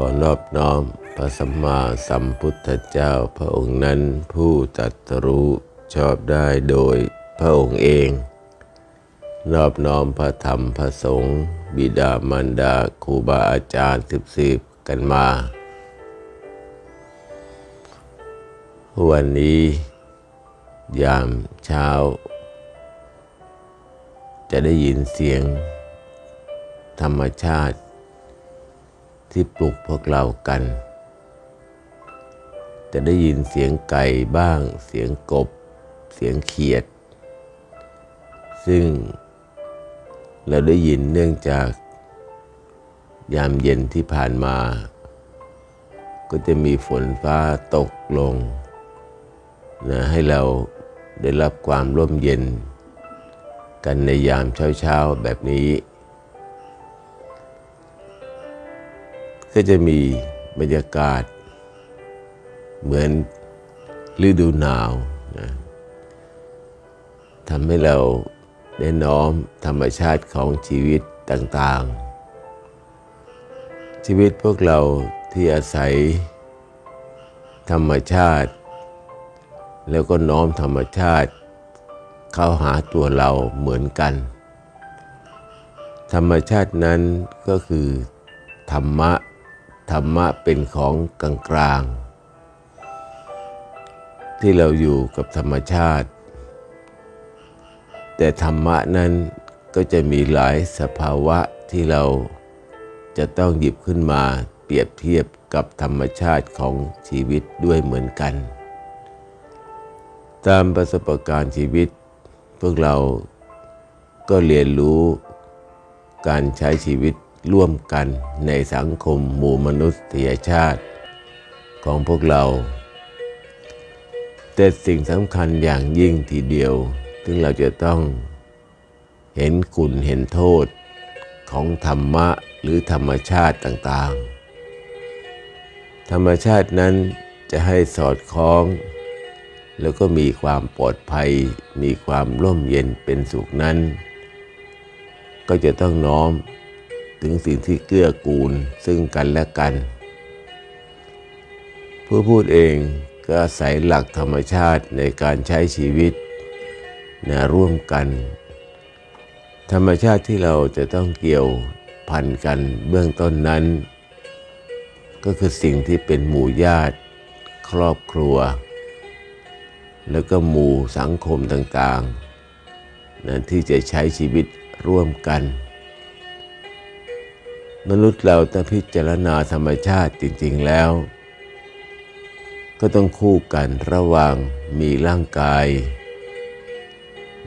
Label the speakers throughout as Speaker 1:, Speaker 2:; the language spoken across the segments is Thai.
Speaker 1: ขอนอบน้อมพระสัมมาสัมพุทธเจ้าพระองค์นั้นผู้ตรัสรู้ชอบได้โดยพระองค์เอง นอบน้อมพระธรรมพระสงฆ์บิดามารดาครูบาอาจารย์สิบสิบกันมา วันนี้ ยามเช้า จะได้ยินเสียงธรรมชาติ ที่ปลุกพวกเรากัน จะได้ยินเสียงไก่บ้าง เสียงกบ เสียงเขียด ซึ่งเราได้ยินเนื่องจากยามเย็นที่ผ่านมา ก็จะมีฝนฟ้าตกลงนะให้เราได้รับความร่มเย็น กันในยามเช้าๆแบบนี้ ก็จะมีบรรยากาศ เหมือนฤดูหนาวนะทำให้เราได้น้อมธรรมชาติของชีวิตต่างๆ ชีวิตพวกเราที่อาศัยธรรมชาติ แล้วก็น้อมธรรมชาติเข้าหาตัวเราเหมือนกัน ธรรมชาตินั้นก็คือธรรมะ ธรรมะเป็นของกลางกลางๆที่เราอยู่กับธรรมชาติ แต่ธรรมะนั้นก็จะมีหลายสภาวะที่เราจะต้องหยิบขึ้นมาเปรียบเทียบกับธรรมชาติของชีวิตด้วยเหมือนกัน ตามประสบการณ์ชีวิต พวกเราก็เรียนรู้การใช้ชีวิต ร่วมกันในสังคมหมู่มนุษยชาติของพวกเรา แต่สิ่งสำคัญอย่างยิ่งทีเดียว ซึ่งเราจะต้องเห็นคุณเห็นโทษของธรรมะหรือธรรมชาติต่างๆ ธรรมชาตินั้นจะให้สอดคล้อง แล้วก็มีความปลอดภัย มีความร่มเย็นเป็นสุขนั้น ก็จะต้องน้อม ถึงสิ่งที่เกื้อกูลซึ่งกันและกัน ผู้พูดเองก็อาศัยหลักธรรมชาติในการใช้ชีวิตนะร่วมกัน ธรรมชาติที่เราจะต้องเกี่ยวพันกันเบื้องต้นนั้น ก็คือสิ่งที่เป็นหมู่ญาติ ครอบครัว แล้วก็หมู่สังคมต่างๆนะที่จะใช้ชีวิตร่วมกัน มนุษย์เราถ้าพิจารณาธรรมชาติจริง ๆแล้ว ก็ต้องคู่กันระหว่างมีร่างกาย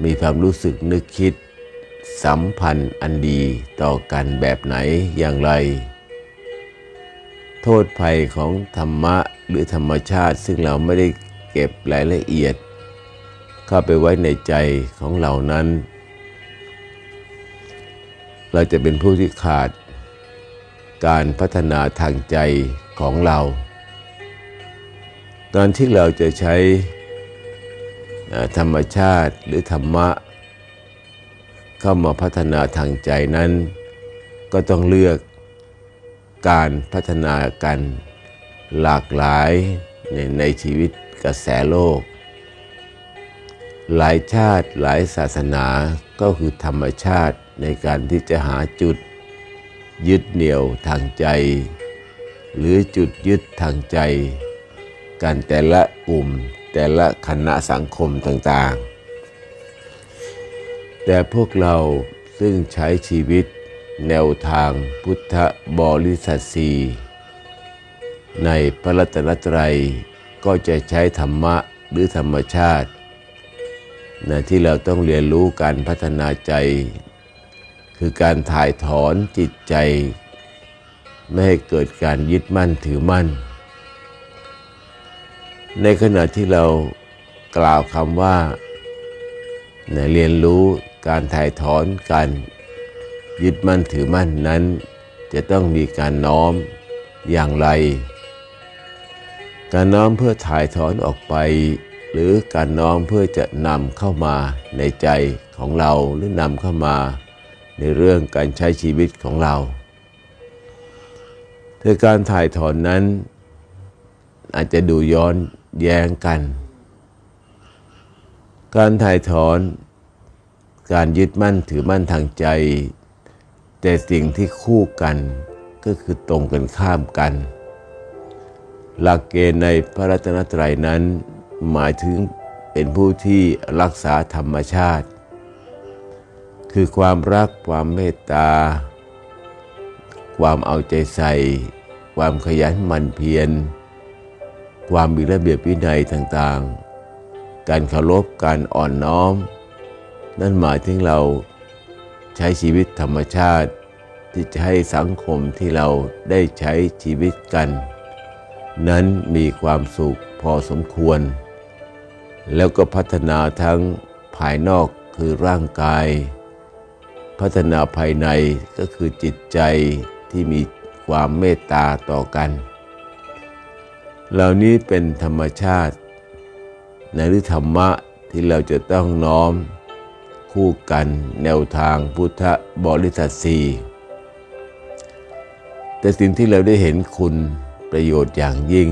Speaker 1: มีความรู้สึกนึกคิด สัมพันธ์อันดีต่อกันแบบไหนอย่างไร โทษภัยของธรรมะหรือธรรมชาติซึ่งเราไม่ได้เก็บรายละเอียด เข้าไปไว้ในใจของเรานั้น เราจะเป็นผู้ที่ขาด การพัฒนาทางใจของเรา ตอนที่เราจะใช้ธรรมชาติหรือธรรมะ เข้ามาพัฒนาทางใจนั้น ก็ต้องเลือกการพัฒนากันหลากหลายในในชีวิตกระแสโลก หลายชาติหลายศาสนาก็คือธรรมชาติในการที่จะหาจุด ยึดเหนี่ยวทางใจ หรือจุดยึดทางใจ กันแต่ละกลุ่มแต่ละคณะสังคมต่างๆ แต่พวกเราซึ่งใช้ชีวิตแนวทางพุทธบริษัทสีในพระรัตนตรัยก็จะใช้ธรรมะหรือธรรมชาตินะที่เราต้องเรียนรู้การพัฒนาใจ คือการถ่ายถอนจิตใจ ไม่ให้เกิดการยึดมั่นถือมั่น ในขณะที่เรากล่าวคำว่าเรียนรู้การถ่ายถอนการยึดมั่นถือมั่นนั้น จะต้องมีการน้อมอย่างไร การน้อมเพื่อถ่ายถอนออกไป หรือการน้อมเพื่อจะนำเข้ามาในใจของเราหรือนำเข้ามา ในเรื่องการใช้ชีวิตของเราแต่การถ่ายถอนนั้น อาจจะดูย้อนแย้งกัน การถ่ายถอน การยึดมั่นถือมั่นทางใจ แต่สิ่งที่คู่กันก็คือตรงกันข้ามกัน หลักเกณฑ์ในพระรัตนตรัยนั้น หมายถึงเป็นผู้ที่รักษาธรรมชาติ คือความรักความเมตตา ความเอาใจใส่ ความขยันหมั่นเพียร ความมีระเบียบวินัยต่างๆ การเคารพการอ่อนน้อม นั่นหมายถึงเราใช้ชีวิตธรรมชาติ ที่จะให้สังคมที่เราได้ใช้ชีวิตกัน นั้นมีความสุขพอสมควร แล้วก็พัฒนาทั้งภายนอกคือร่างกาย พัฒนาภายในก็คือจิตใจที่มีความเมตตาต่อกัน เหล่านี้เป็นธรรมชาติในหรือธรรมะที่เราจะต้องน้อม คู่กันแนวทางพุทธบริษัทสีแต่สิ่งที่เราได้เห็นคุณประโยชน์อย่างยิ่ง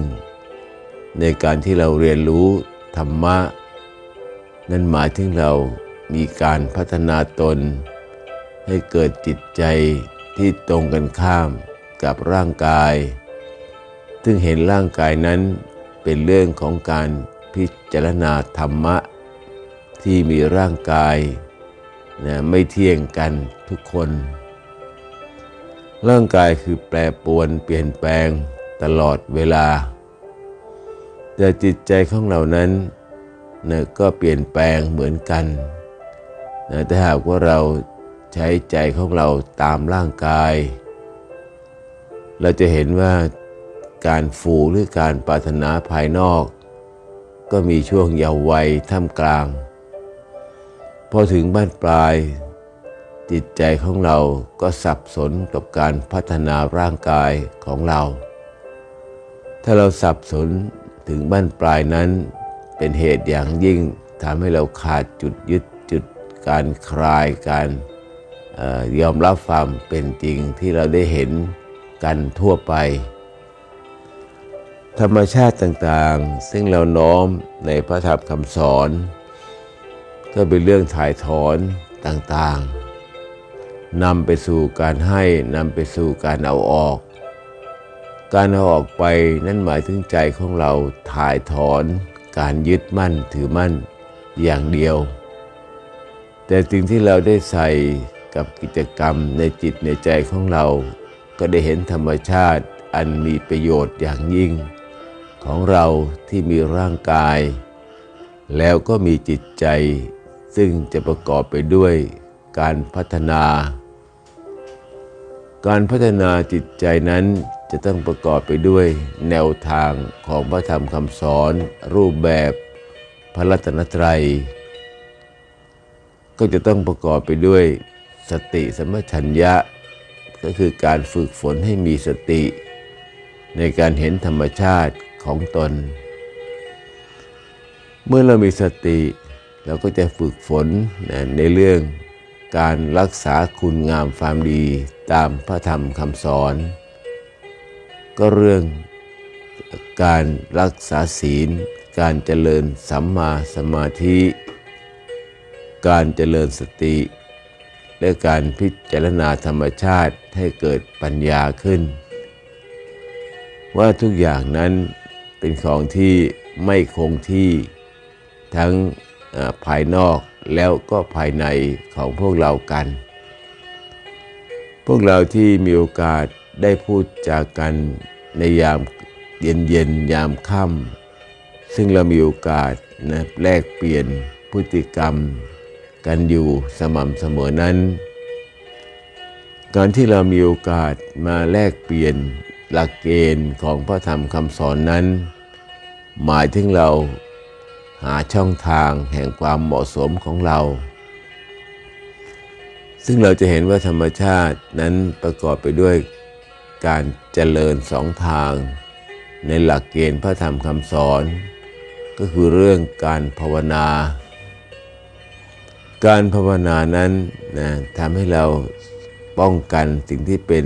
Speaker 1: ในการที่เราเรียนรู้ธรรมะ นั่นหมายถึงเรามีการพัฒนาตน ให้เกิดจิตใจที่ตรงกันข้ามกับร่างกาย ซึ่งเห็นร่างกายนั้นเป็นเรื่องของการพิจารณาธรรมะ ที่มีร่างกายนะไม่เที่ยงกันทุกคน ร่างกายคือแปรปรวนเปลี่ยนแปลงตลอดเวลา แต่จิตใจของเรานั้นนะก็เปลี่ยนแปลงเหมือนกันนะถ้าหากว่าเรา ใช้ใจของเราตามร่างกาย เราจะเห็นว่าการฟูหรือการปรารถนาภายนอก ก็มีช่วงเยาว์วัยท่ามกลาง พอถึงบ้านปลาย จิตใจของเราก็สับสนกับการพัฒนาร่างกายของเรา ถ้าเราสับสนถึงบ้านปลายนั้น เป็นเหตุอย่างยิ่งทำให้เราขาดจุดยึดจุดการคลายการ ยอมรับความเป็นจริงที่เราได้เห็นกันทั่วไป ธรรมชาติต่างๆ ซึ่งเราน้อมในพระธรรมคำสอน ก็เป็นเรื่องถ่ายถอนต่างๆนำไปสู่การให้นำไปสู่การเอาออก การเอาออกไปนั่นหมายถึงใจของเราถ่ายถอนการยึดมั่นถือมั่นอย่างเดียว แต่สิ่งที่เราได้ใส่ กับกิจกรรมในจิตในใจของเรา ก็ได้เห็นธรรมชาติอันมีประโยชน์อย่างยิ่ง ของเราที่มีร่างกาย แล้วก็มีจิตใจ ซึ่งจะประกอบไปด้วยการพัฒนา การพัฒนาจิตใจนั้นจะต้องประกอบไปด้วยแนวทางของพระธรรมคำสอน รูปแบบพระรัตนตรัย ก็จะต้องประกอบไปด้วย สติสมชัญญะ ก็คือการฝึกฝนให้มีสติ ในการเห็นธรรมชาติของตน เมื่อเรามีสติ เราก็จะฝึกฝนในเรื่องการรักษาคุณงามความดีตามพระธรรมคำสอน ก็เรื่องการรักษาศีล การเจริญสัมมาสมาธิ การเจริญสติ และการพิจารณาธรรมชาติให้เกิดปัญญาขึ้น ว่าทุกอย่างนั้นเป็นของที่ไม่คงที่ทั้งภายนอกแล้วก็ภายในของพวกเรากัน พวกเราที่มีโอกาสได้พูดจากันในยามเย็นเย็นยามค่ำซึ่งเรามีโอกาสนะแลกเปลี่ยนพฤติกรรม กันอยู่สม่ำเสมอนั้น การที่เรามีโอกาสมาแลกเปลี่ยนหลักเกณฑ์ของพระธรรมคำสอนนั้น หมายถึงเราหาช่องทางแห่งความเหมาะสมของเรา ซึ่งเราจะเห็นว่าธรรมชาตินั้นประกอบไปด้วยการเจริญสองทาง ในหลักเกณฑ์พระธรรมคำสอน ก็คือเรื่องการภาวนา การภาวนานั้นนะทำให้เราป้องกันสิ่งที่เป็น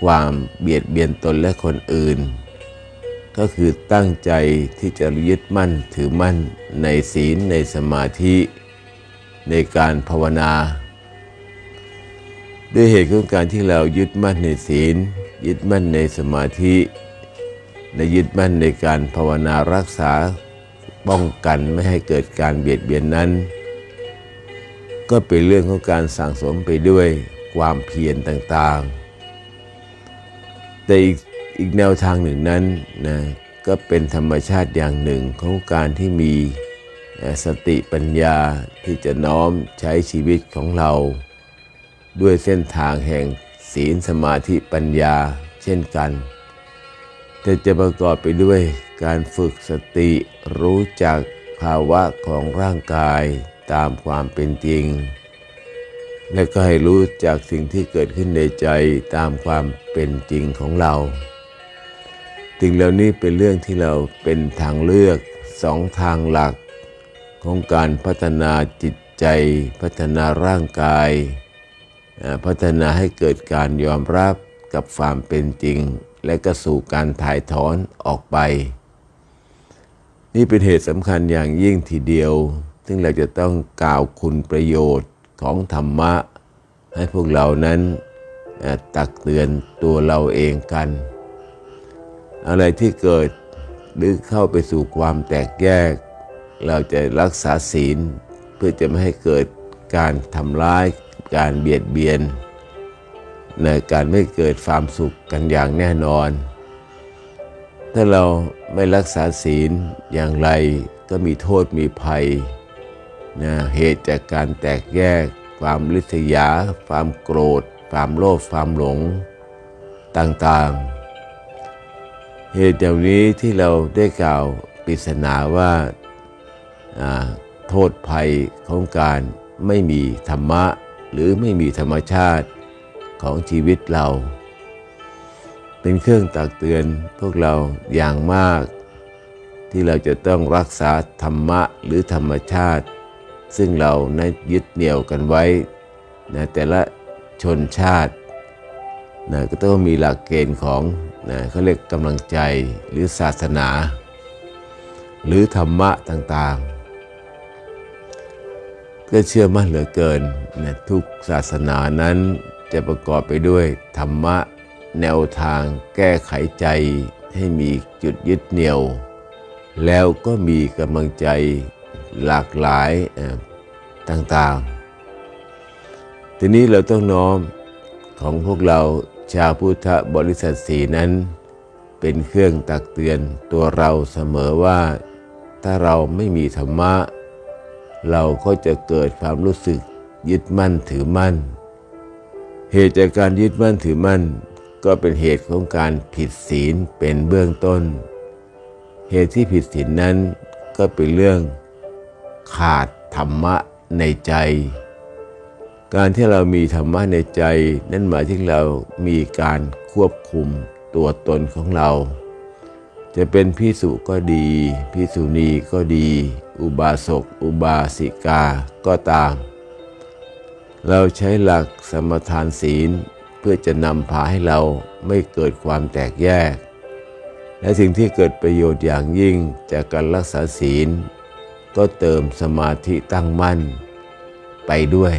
Speaker 1: ความเบียดเบียนตนและคนอื่น ก็คือตั้งใจที่จะยึดมั่นถือมั่นในศีลในสมาธิในการภาวนา ด้วยเหตุของการที่เรายึดมั่นในศีล ยึดมั่นในสมาธิในยึดมั่นในการภาวนารักษาป้องกันไม่ให้เกิดการเบียดเบียนนั้น ก็เป็นเรื่องของการสั่งสมไปด้วยความเพียรต่างๆ แต่อีกอีกแนวทางหนึ่งนั้นนะก็เป็นธรรมชาติอย่างหนึ่งของการที่มีสติปัญญาที่จะน้อมใช้ชีวิตของเรา ด้วยเส้นทางแห่งศีลสมาธิปัญญาเช่นกัน แต่จะประกอบไปด้วยการฝึกสติรู้จักภาวะของร่างกาย ตามความเป็นจริง และก็ให้รู้จักสิ่งที่เกิดขึ้นในใจตามความเป็นจริงของเราสิ่งเหล่านี้เป็นเรื่องที่เราเป็นทางเลือกสองทางหลัก ของการพัฒนาจิตใจ พัฒนาร่างกาย พัฒนาให้เกิดการยอมรับกับความเป็นจริง และก็สู่การถ่ายถอนออกไป นี่เป็นเหตุสำคัญอย่างยิ่งทีเดียว ซึ่งเราจะต้องกล่าวคุณประโยชน์ของธรรมะ ให้พวกเรานั้นตักเตือนตัวเราเองกัน อะไรที่เกิดหรือเข้าไปสู่ความแตกแยก เราจะรักษาศีลเพื่อจะไม่ให้เกิดการทำร้ายการเบียดเบียน ในการไม่เกิดความสุขกันอย่างแน่นอน ถ้าเราไม่รักษาศีลอย่างไรก็มีโทษมีภัย นะเหตุจากการแตกแยก ความลิษยา ความโกรธ ความโลภความหลงต่างๆ เหตุอย่านี้ที่เราได้กล่าวปริศนาว่าโทษภัยของการไม่มีธรรมะ หรือไม่มีธรรมชาติของชีวิตเรา เป็นเครื่องตักเตือนพวกเราอย่างมาก ที่เราจะต้องรักษาธรรมะหรือธรรมชาติ ซึ่งเรานะยึดเหนี่ยวกันไว้นะแต่ละชนชาตินะก็ต้องมีหลักเกณฑ์ของนะเขาเรียกกำลังใจหรือศาสนา หรือธรรมะต่างๆ ก็เชื่อมั่นเหลือเกินนะทุกศาสนานั้นจะประกอบไปด้วยธรรมะแนวทางแก้ไขใจให้มีจุดยึดเหนี่ยว แล้วก็มีกำลังใจ หลากหลายต่างๆ ทีนี้เราต้องน้อมของพวกเราชาวพุทธบริษัทสีนั้น เป็นเครื่องตักเตือนตัวเราเสมอว่า ถ้าเราไม่มีธรรมะ เราก็จะเกิดความรู้สึกยึดมั่นถือมั่น เหตุจากการยึดมั่นถือมั่น ก็เป็นเหตุของการผิดศีลเป็นเบื้องต้น เหตุที่ผิดศีลนั้นก็เป็นเรื่อง ขาดธรรมะในใจ การที่เรามีธรรมะในใจ นั่นหมายถึงเรามีการควบคุมตัวตนของเรา จะเป็นพิสุก็ดีพิสุณีก็ดี อุบาสก อุบาสิกาก็ตาม เราใช้หลักสมทานศีลเพื่อจะนำพาให้เราไม่เกิดความแตกแยก และสิ่งที่เกิดประโยชน์อย่างยิ่งจากการรักษาศีล ก็เติมสมาธิตั้งมั่นไปด้วย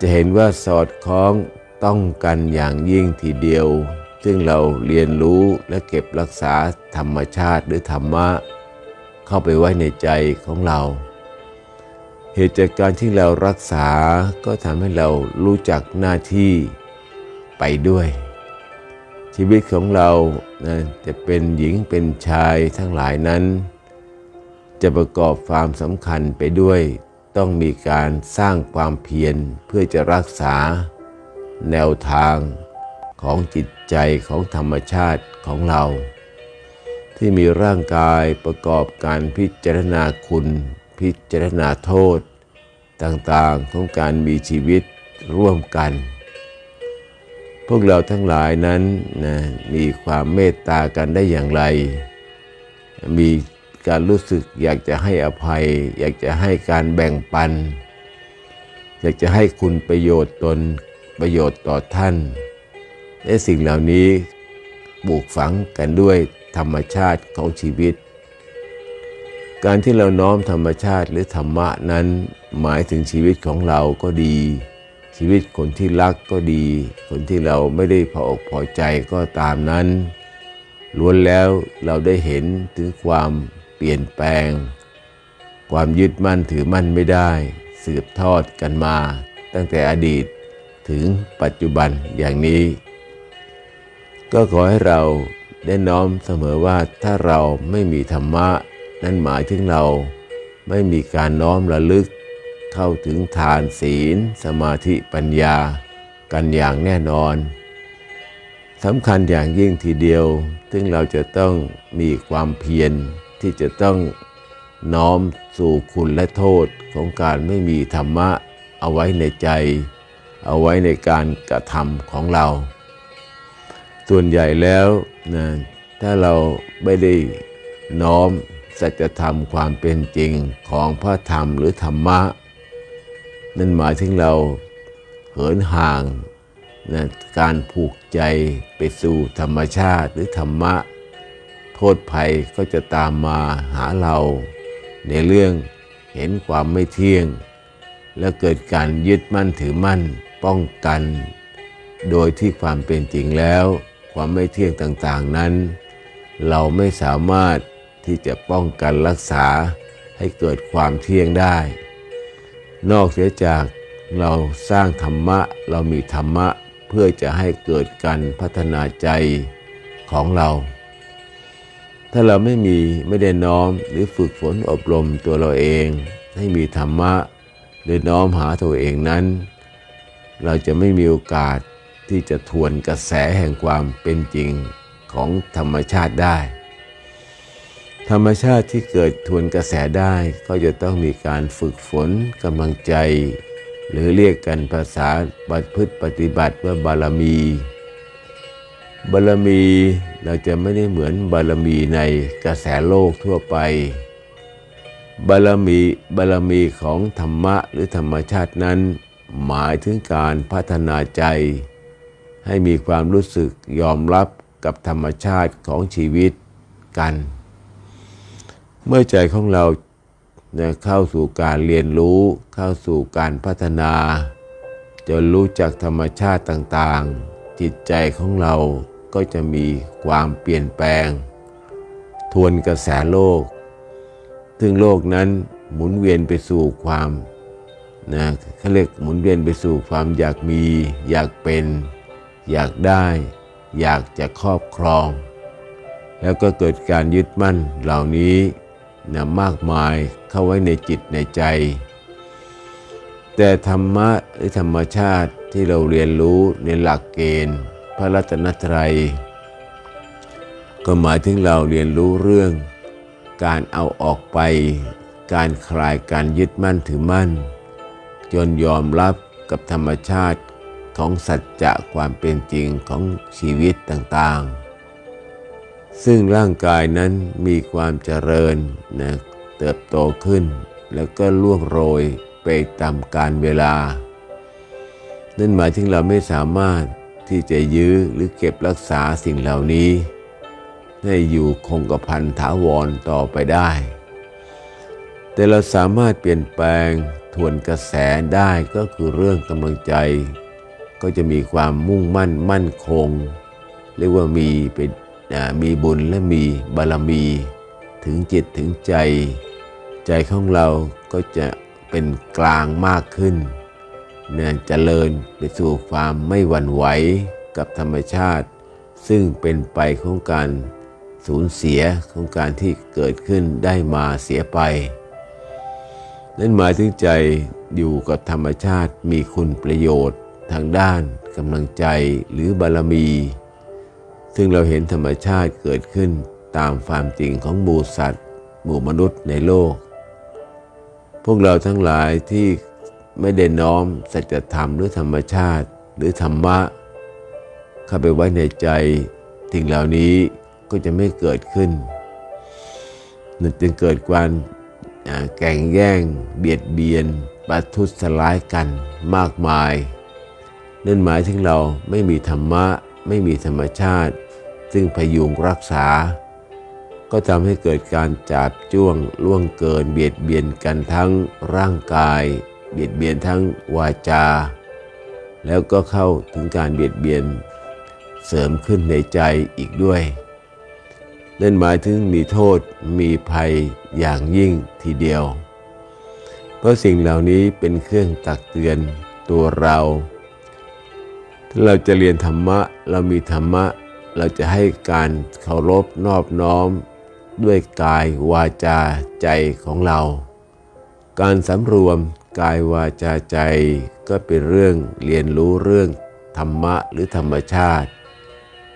Speaker 1: จะเห็นว่าสอดคล้องต้องกันอย่างยิ่งทีเดียว ซึ่งเราเรียนรู้และเก็บรักษาธรรมชาติหรือธรรมะ เข้าไปไว้ในใจของเรา เหตุจากการที่เรารักษาก็ทำให้เรารู้จักหน้าที่ไปด้วย ชีวิตของเรานะจะเป็นหญิงเป็นชายทั้งหลายนั้น จะประกอบความสำคัญไปด้วย ต้องมีการสร้างความเพียรเพื่อจะรักษา แนวทางของจิตใจของธรรมชาติของเรา ที่มีร่างกายประกอบการพิจารณาคุณ พิจารณาโทษ ต่างๆของการมีชีวิตร่วมกัน พวกเราทั้งหลายนั้นนะมีความเมตตากันได้อย่างไร มี การรู้สึกอยากจะให้อภัย อยากจะให้การแบ่งปัน อยากจะให้คุณประโยชน์ตนประโยชน์ต่อท่าน และสิ่งเหล่านี้ปลูกฝังกันด้วยธรรมชาติของชีวิต การที่เราน้อมธรรมชาติหรือธรรมะนั้นหมายถึงชีวิตของเราก็ดี ชีวิตคนที่รักก็ดี คนที่เราไม่ได้พออกพอใจก็ตามนั้นล้วนแล้วเราได้เห็นถึงความ เปลี่ยนแปลง ความยึดมั่นถือมั่นไม่ได้ สืบทอดกันมา ตั้งแต่อดีตถึงปัจจุบันอย่างนี้ ก็ขอให้เราได้น้อมเสมอว่าถ้าเราไม่มีธรรมะ นั่นหมายถึงเราไม่มีการน้อมระลึก เข้าถึงทานศีล สมาธิปัญญา กันอย่างแน่นอนสำคัญอย่างยิ่งทีเดียว ซึ่งเราจะต้องมีความเพียร ที่จะต้องน้อมสู่คุณและโทษของการไม่มีธรรมะเอาไว้ในใจ เอาไว้ในการกระทำของเรา ส่วนใหญ่แล้วนะถ้าเราไม่ได้น้อมสัจธรรมความเป็นจริงของพระธรรมหรือธรรมะ นั่นหมายถึงเราเหินห่างนะการผูกใจไปสู่ธรรมชาติหรือธรรมะ ทษภัยก็จะตามมาหาเรา ในเรื่องเห็นความไม่เที่ยง และเกิดการยึดมั่นถือมั่นป้องกัน โดยที่ความเป็นจริงแล้ว ความไม่เที่ยงต่างๆนั้น เราไม่สามารถที่จะป้องกันรักษาให้เกิดความเที่ยงได้ นอกเสียจากเราสร้างธรรมะเรามีธรรมะเพื่อจะให้เกิดการพัฒนาใจของเรา ถ้าเราไม่มีไม่ได้น้อมหรือฝึกฝนอบรมตัวเราเอง ให้มีธรรมะหรือน้อมหาตัวเองนั้น เราจะไม่มีโอกาสที่จะทวนกระแสแห่งความเป็นจริงของธรรมชาติได้ ธรรมชาติที่เกิดทวนกระแสได้ก็จะต้องมีการฝึกฝนกำลังใจ หรือเรียกกันภาษาบัตพฤติปฏิบัติว่าบารมี บารมีเราจะไม่ได้เหมือนบารมีในกระแสโลกทั่วไป บารมีบารมีของธรรมะหรือธรรมชาตินั้น หมายถึงการพัฒนาใจ ให้มีความรู้สึกยอมรับกับธรรมชาติของชีวิตกัน เมื่อใจของเราเข้าสู่การเรียนรู้เข้าสู่การพัฒนา จนรู้จักธรรมชาติต่างๆ จิตใจของเราก็จะมีความเปลี่ยนแปลง ทวนกระแสโลก ซึ่งโลกนั้นหมุนเวียนไปสู่ความนะเขาเรียกหมุนเวียนไปสู่ความอยากมี อยากเป็น อยากได้ อยากจะครอบครอง แล้วก็เกิดการยึดมั่นเหล่านี้นะมากมายเข้าไว้ในจิตในใจ แต่ธรรมะหรือธรรมชาติ ที่เราเรียนรู้ในหลักเกณฑ์ พระรัตนตรัย ก็หมายถึงเราเรียนรู้เรื่อง การเอาออกไป การคลายการยึดมั่นถือมั่น จนยอมรับกับธรรมชาติของสัจจะความเป็นจริงของชีวิตต่างๆ ซึ่งร่างกายนั้นมีความเจริญนะเติบโตขึ้น แล้วก็ล่วงโรยไปตามกาลเวลา นั่นหมายถึงเราไม่สามารถที่จะยื้อหรือเก็บรักษาสิ่งเหล่านี้ ให้อยู่คงกระพันถาวรต่อไปได้ แต่เราสามารถเปลี่ยนแปลงทวนกระแสได้ก็คือเรื่องกำลังใจ ก็จะมีความมุ่งมั่นมั่นคง เรียกว่ามีเป็นมีบุญและมีบารมี ถึงจิตถึงใจ ใจของเราก็จะเป็นกลางมากขึ้น เนี่ยเจริญไปสู่ความไม่หวั่นไหวกับธรรมชาติ ซึ่งเป็นไปของการสูญเสียของการที่เกิดขึ้นได้มาเสียไป นั่นหมายถึงใจอยู่กับธรรมชาติมีคุณประโยชน์ทางด้านกำลังใจหรือบารมี ซึ่งเราเห็นธรรมชาติเกิดขึ้นตามความจริงของหมู่สัตว์ หมู่มนุษย์ในโลก พวกเราทั้งหลายที่ ไม่ได้น้อมสัจธรรมหรือธรรมชาติหรือธรรมะ เข้าไปไว้ในใจสิ่งเหล่านี้ก็จะไม่เกิดขึ้นนั่นจึงเกิดความแก่งแย่ง เบียดเบียนปัทุสลายกันมากมายนั่นหมายถึงเราไม่มีธรรมะไม่มีธรรมชาติ ซึ่งพยุงรักษา ก็ทำให้เกิดการจับจ้วงล่วงเกินเบียดเบียนกันทั้งร่างกาย เบียดเบียนทั้งวาจา แล้วก็เข้าถึงการเบียดเบียนเสริมขึ้นในใจอีกด้วย นั่นหมายถึงมีโทษมีภัยอย่างยิ่งทีเดียว เพราะสิ่งเหล่านี้เป็นเครื่องตักเตือนตัวเราถ้าเราจะเรียนธรรมะเรามีธรรมะ เราจะให้การเคารพนอบน้อม ด้วยกายวาจาใจของเรา การสำรวม กายวาจาใจก็เป็นเรื่องเรียนรู้เรื่องธรรมะหรือธรรมชาติ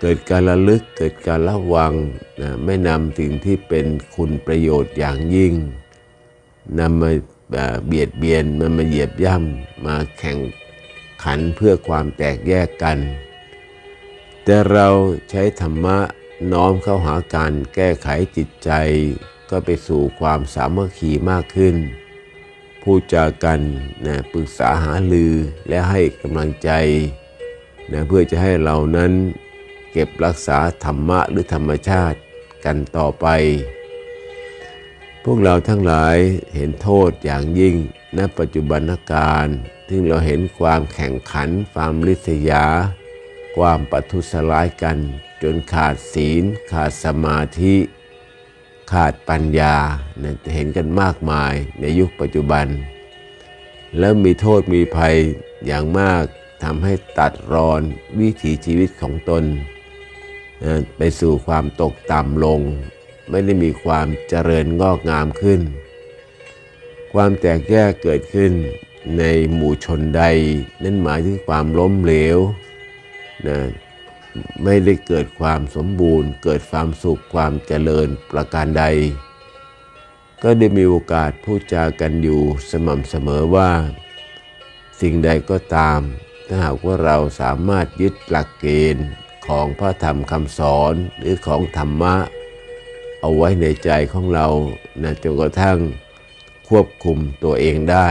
Speaker 1: เกิดการระลึกเกิดการระวังนะไม่นำสิ่งที่เป็นคุณประโยชน์อย่างยิ่งนำมาเบียดเบียนมันมาเหยียบย่ำมาแข่งขันเพื่อความแตกแยกกัน แต่เราใช้ธรรมะน้อมเข้าหาการแก้ไขจิตใจ ก็ไปสู่ความสามัคคีมากขึ้น พูดจากันนะปรึกษาหาลือและให้กำลังใจนะเพื่อจะให้เรานั้นเก็บรักษาธรรมะหรือธรรมชาติกันต่อไป พวกเราทั้งหลายเห็นโทษอย่างยิ่งณปัจจุบันการที่เราเห็นความแข่งขัน ความริษยา ความปัทุสลายกัน จนขาดศีล ขาดสมาธิ ขาดปัญญาเนี่ยจะเห็นกันมากมายในยุคปัจจุบัน แล้วมีโทษมีภัยอย่างมากทำให้ตัดรอนวิถีชีวิตของตน ไปสู่ความตกต่ำลง ไม่ได้มีความเจริญงอกงามขึ้น ความแตกแยกเกิดขึ้นในหมู่ชนใด นั่นหมายถึงความล้มเหลวนะ ไม่ได้เกิดความสมบูรณ์ เกิดความสุขความเจริญประการใด ก็ได้มีโอกาสพูดจากันอยู่สม่ำเสมอว่า สิ่งใดก็ตาม ถ้าหากว่าเราสามารถยึดหลักเกณฑ์ของพระธรรมคำสอนหรือของธรรมะ เอาไว้ในใจของเรานะจนกระทั่งควบคุมตัวเองได้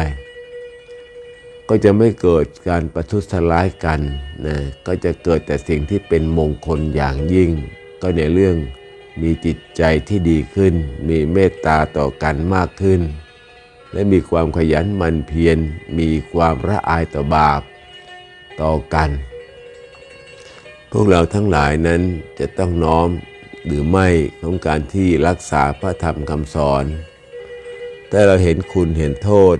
Speaker 1: ก็จะไม่เกิดการประทุษร้ายกันนะก็จะเกิดแต่สิ่งที่เป็นมงคลอย่างยิ่ง ก็ในเรื่องมีจิตใจที่ดีขึ้น มีเมตตาต่อกันมากขึ้น และมีความขยันหมั่นเพียรมีความละอายต่อบาปต่อกัน พวกเราทั้งหลายนั้นจะต้องน้อมหรือไม่ของการที่รักษาพระธรรมคำสอน แต่เราเห็นคุณเห็นโทษ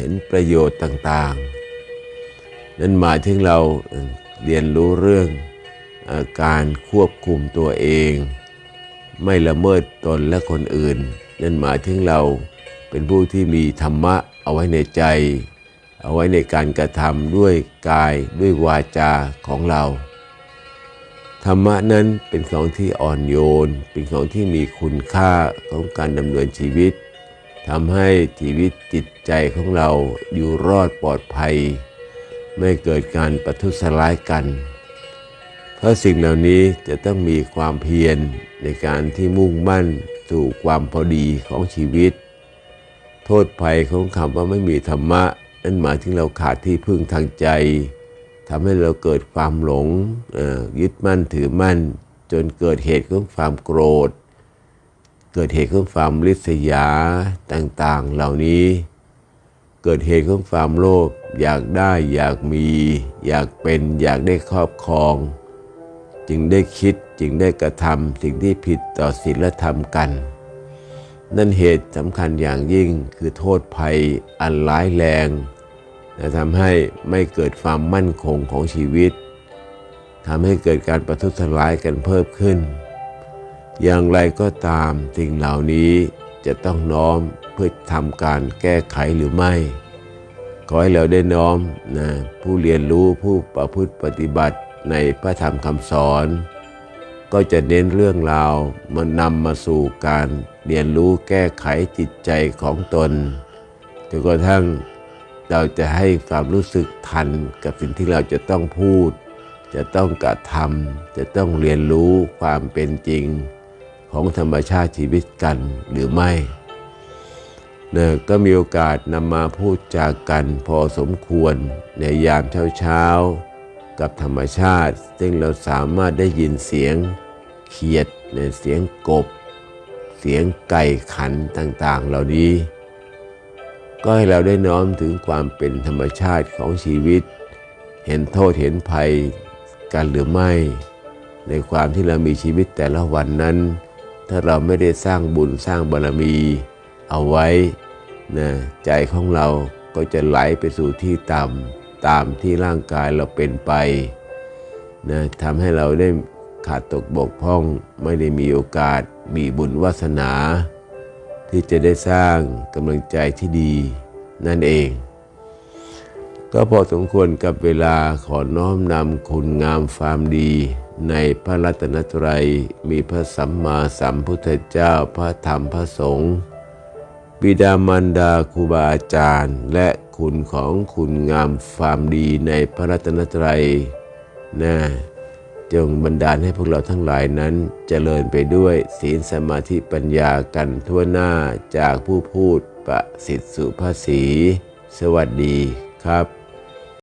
Speaker 1: เห็นประโยชน์ต่างๆ นั่นหมายถึงเราเรียนรู้เรื่องอาการควบคุมตัวเอง ไม่ละเมิดตนและคนอื่น นั่นหมายถึงเราเป็นผู้ที่มีธรรมะเอาไว้ในใจ เอาไว้ในการกระทำด้วยกายด้วยวาจาของเรา ธรรมะนั้นเป็นของที่อ่อนโยน เป็นของที่มีคุณค่าของการดำเนินชีวิต ทำให้ชีวิตจิตใจของเราอยู่รอดปลอดภัย ไม่เกิดการประทุษร้ายกัน เพราะสิ่งเหล่านี้จะต้องมีความเพียรในการที่มุ่งมั่นสู่ความพอดีของชีวิต โทษภัยของคำว่าไม่มีธรรมะ นั่นหมายถึงเราขาดที่พึ่งทางใจทำให้เราเกิดความหลงยึดมั่นถือมั่น จนเกิดเหตุของความโกรธ เกิดเหตุของความริษยาต่างๆ เหล่านี้ เกิดเหตุของความโลภอยากได้อยากมี อยากเป็นอยากได้ครอบครอง จึงได้คิดจึงได้กระทำสิ่งที่ผิดต่อศีลธรรมกัน นั่นเหตุสำคัญอย่างยิ่งคือโทษภัยอันร้ายแรงและทำให้ไม่เกิดความมั่นคงของชีวิตทำให้เกิดการประทุษร้ายกันเพิ่มขึ้น อย่างไรก็ตามสิ่งเหล่านี้จะต้องน้อมเพื่อทำการแก้ไขหรือไม่ ขอให้เราได้น้อมนะผู้เรียนรู้ผู้ประพฤติปฏิบัติในพระธรรมคำสอน ก็จะเน้นเรื่องราวมันนำมาสู่การเรียนรู้แก้ไขจิตใจของตนจนกระทั่งเราจะให้ความรู้สึกทันกับสิ่งที่เราจะต้องพูด จะต้องกระทำจะต้องเรียนรู้ความเป็นจริง ของธรรมชาติชีวิตกันหรือไม่เนี่ก็มีโอกาสนำมาพูดจากกันพอสมควรในยามเช้าๆ กับธรรมชาติ ซึ่งเราสามารถได้ยินเสียงเขียดเนี่ยเสียงกบ เสียงไก่ขันต่างๆ เหล่านี้ ก็ให้เราได้น้อมถึงความเป็นธรรมชาติของชีวิต เห็นโทษเห็นภัยกันหรือไม่ ในความที่เรามีชีวิตแต่ละวันนั้น ถ้าเราไม่ได้สร้างบุญสร้างบารมีเอาไว้นะใจของเราก็จะไหลไปสู่ที่ต่ำตามที่ร่างกายเราเป็นไปนะทำให้เราได้ขาดตกบกพร่องไม่ได้มีโอกาสมีบุญวาสนา ที่จะได้สร้างกำลังใจที่ดีนั่นเอง ก็พอสมควรกับเวลาขอน้อมนำคุณงามความดี ในพระรัตนตรัยมีพระสัมมาสัมพุทธเจ้าพระธรรมพระสงฆ์บิดามารดาครูบาอาจารย์ และคุณของคุณงามความดีในพระรัตนตรัยนะจงบันดาลให้พวกเราทั้งหลายนั้นเจริญไปด้วยศีลสมาธิปัญญากันทั่วหน้าจากผู้พูดประสิทธิ์สุภาษี สวัสดีครับ